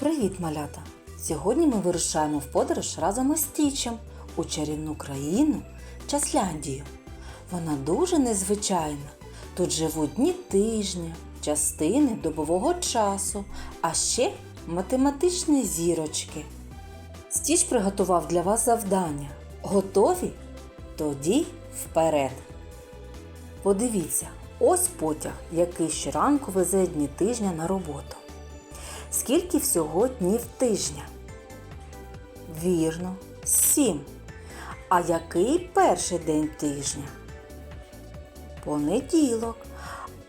Привіт, малята! Сьогодні ми вирушаємо в подорож разом із Стічем у чарівну країну Часляндію. Вона дуже незвичайна. Тут живуть дні тижня, частини добового часу, а ще математичні зірочки. Стіч приготував для вас завдання. Готові? Тоді вперед! Подивіться, ось потяг, який щоранку везе дні тижня на роботу. Скільки всього днів тижня? Вірно, сім. А який перший день тижня? Понеділок.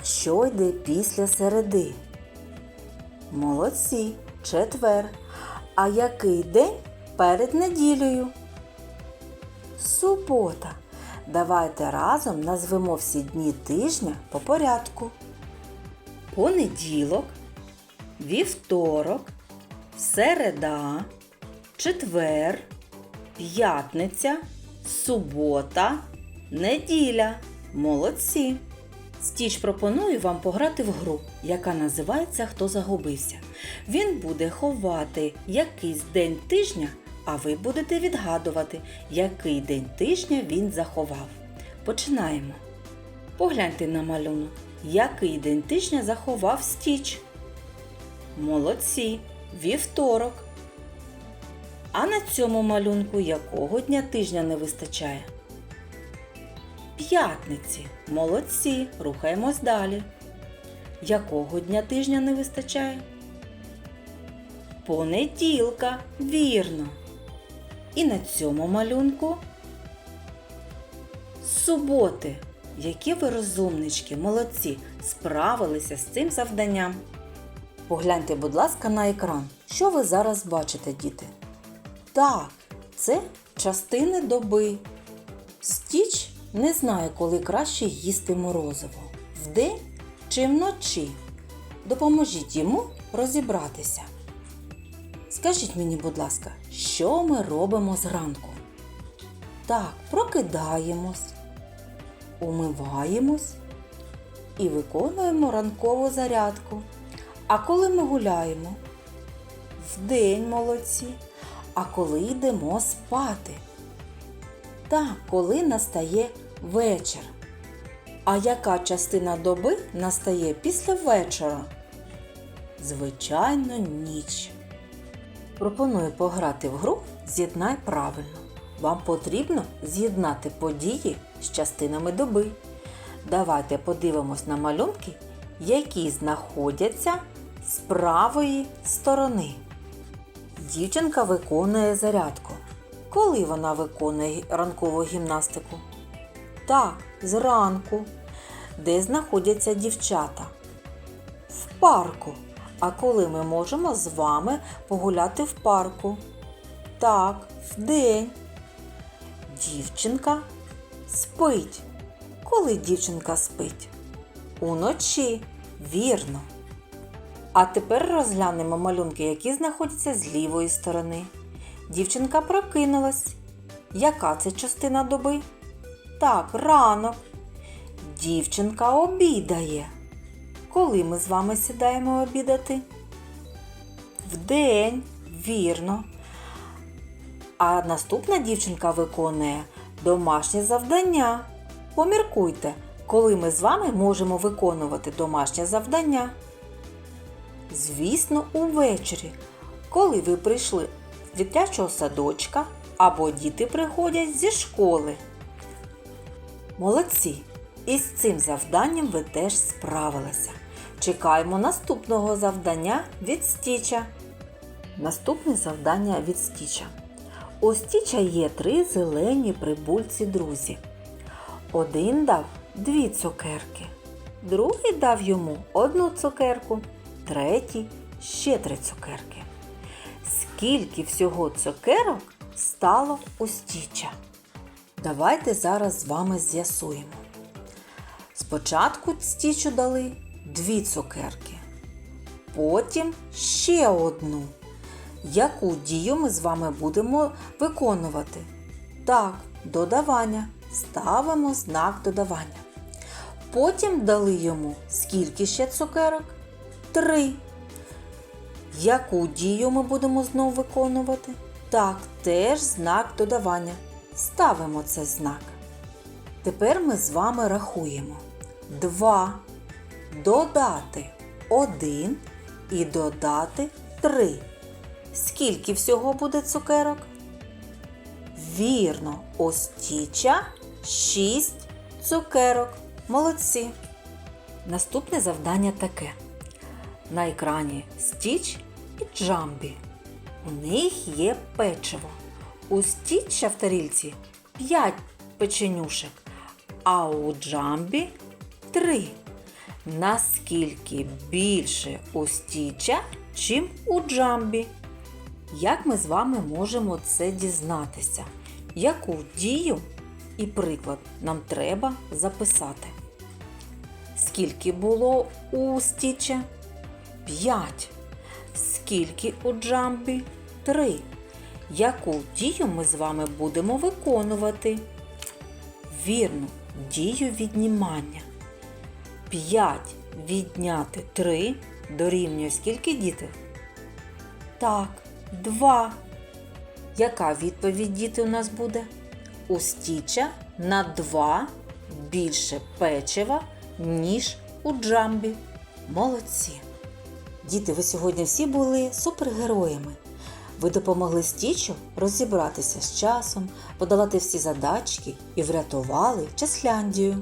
Що йде після середи? Молодці, четвер. А який день перед неділею? Субота. Давайте разом назвемо всі дні тижня по порядку. Понеділок, вівторок, середа, четвер, п'ятниця, субота, неділя. Молодці! Стіч пропоную вам пограти в гру, яка називається Хто загубився. Він буде ховати якийсь день тижня, а ви будете відгадувати, який день тижня він заховав. Починаємо. Погляньте на малюнок, який день тижня заховав Стіч. Молодці, вівторок. А на цьому малюнку якого дня тижня не вистачає? П'ятниці. Молодці. Рухаємось далі. Якого дня тижня не вистачає? Понеділка. Вірно. І на цьому малюнку суботи. Які ви розумнички, молодці, справилися з цим завданням. Погляньте, будь ласка, на екран. Що ви зараз бачите, діти? Так, це частини доби. Стіч не знає, коли краще їсти морозиво вдень чи вночі. Допоможіть йому розібратися. Скажіть мені, будь ласка, що ми робимо зранку? Так, прокидаємось, умиваємось і виконуємо ранкову зарядку. А коли ми гуляємо? Вдень молодці. А коли йдемо спати? Так, коли настає вечір. А яка частина доби настає після вечора? Звичайно, ніч. Пропоную пограти в гру З'єднай правильно. Вам потрібно з'єднати події з частинами доби. Давайте подивимось на малюнки, які знаходяться з правої сторони. Дівчинка виконує зарядку. Коли вона виконує ранкову гімнастику? Так, зранку. Де знаходяться дівчата? В парку. А коли ми можемо з вами погуляти в парку? Так, вдень. Дівчинка спить. Коли дівчинка спить? Уночі. Вірно. А тепер розглянемо малюнки, які знаходяться з лівої сторони. Дівчинка прокинулась. Яка це частина доби? Так, ранок. Дівчинка обідає. Коли ми з вами сідаємо обідати? Вдень, вірно. А наступна дівчинка виконує домашнє завдання. Поміркуйте, коли ми з вами можемо виконувати домашнє завдання. Звісно, увечері, коли ви прийшли з дитячого садочка або діти приходять зі школи. Молодці! Із цим завданням ви теж справилися. Чекаємо наступного завдання від Стіча. Наступне завдання від Стіча. У Стіча є три зелені прибульці друзі. Один дав дві цукерки, другий дав йому одну цукерку, третій ще три цукерки. Скільки всього цукерок стало у Стіча? Давайте зараз з вами з'ясуємо. Спочатку Стічу дали дві цукерки, потім ще одну. Яку дію ми з вами будемо виконувати? Так, додавання. Ставимо знак додавання. Потім дали йому скільки ще цукерок? Три. Яку дію ми будемо знову виконувати? Так, теж знак додавання. Ставимо цей знак. Тепер ми з вами рахуємо. 2 додати 1 і додати 3. Скільки всього буде цукерок? Вірно, у Стіча 6 цукерок. Молодці. Наступне завдання таке. На екрані Стіч і Джамбі. У них є печиво. У Стіча в тарілці 5 печенюшек, а у Джамбі 3. Наскільки більше у Стіча, чим у Джамбі? Як ми з вами можемо це дізнатися? Яку дію і приклад нам треба записати? Скільки було у Стіча? 5. Скільки у Джамбі? 3. Яку дію ми з вами будемо виконувати? Вірно, дію віднімання. 5 відняти 3 дорівнює скільки діти? Так, 2. Яка відповідь діти у нас буде? У Стіча на 2 більше печива, ніж у Джамбі. Молодці! Діти, ви сьогодні всі були супергероями. Ви допомогли Стічу розібратися з часом, подолати всі задачки і врятували Чесляндію.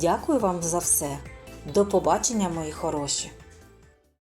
Дякую вам за все. До побачення, мої хороші!